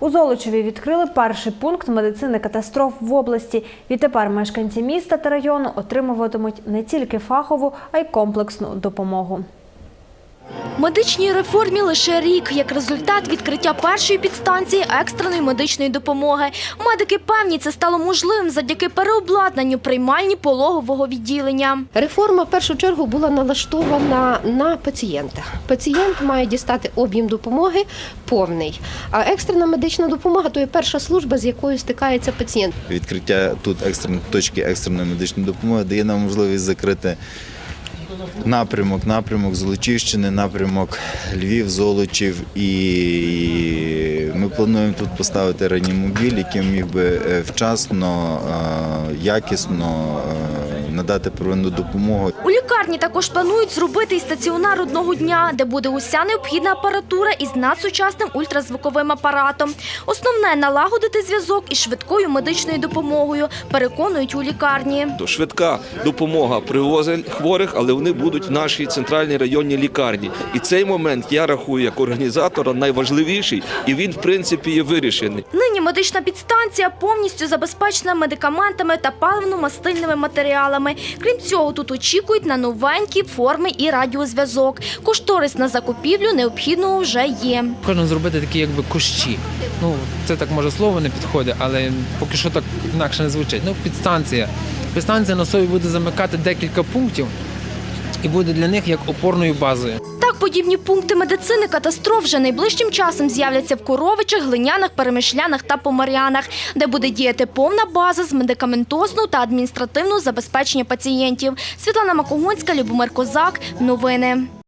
У Золочеві відкрили перший пункт медицини катастроф в області. Відтепер мешканці міста та району отримуватимуть не тільки фахову, а й комплексну допомогу. Медичній реформі лише рік. Як результат відкриття першої підстанції екстреної медичної допомоги. Медики певні, це стало можливим завдяки переобладнанню приймальні пологового відділення. Реформа в першу чергу була налаштована на пацієнта. Пацієнт має дістати об'єм допомоги повний. А екстрена медична допомога то є перша служба, з якою стикається пацієнт. Відкриття тут екстреної точки екстреної медичної допомоги дає нам можливість закрити напрямок, напрямок Золочівщини, напрямок Львів, Золочів. І ми плануємо тут поставити реанімобіль, який міг би е, вчасно, е, якісно е, надати первинну допомогу. У лікарні також планують зробити і стаціонар одного дня, де буде уся необхідна апаратура із надсучасним ультразвуковим апаратом. Основне налагодити зв'язок із швидкою медичною допомогою, переконують у лікарні. Швидка допомога привозить хворих, але вони будуть в нашій центральній районній лікарні. І цей момент я рахую як організатора найважливіший, і він в принципі є вирішений. Нині медична підстанція повністю забезпечена медикаментами та паливно-мастильними матеріалами. Крім цього, тут очікують на новенькі форми і радіозв'язок. Кошторис на закупівлю необхідного вже є. Хочемо зробити такі якби кущі. Ну, це так може слово не підходить, але поки що так інакше не звучить. Ну, підстанція. Підстанція на собі буде замикати декілька пунктів і буде для них як опорною базою. Подібні пункти медицини катастроф вже найближчим часом з'являться в Коровичах, Глинянах, Перемишлянах та Помарянах, де буде діяти повна база з медикаментозного та адміністративного забезпечення пацієнтів. Світлана Макогонська, Любомир Козак. Новини.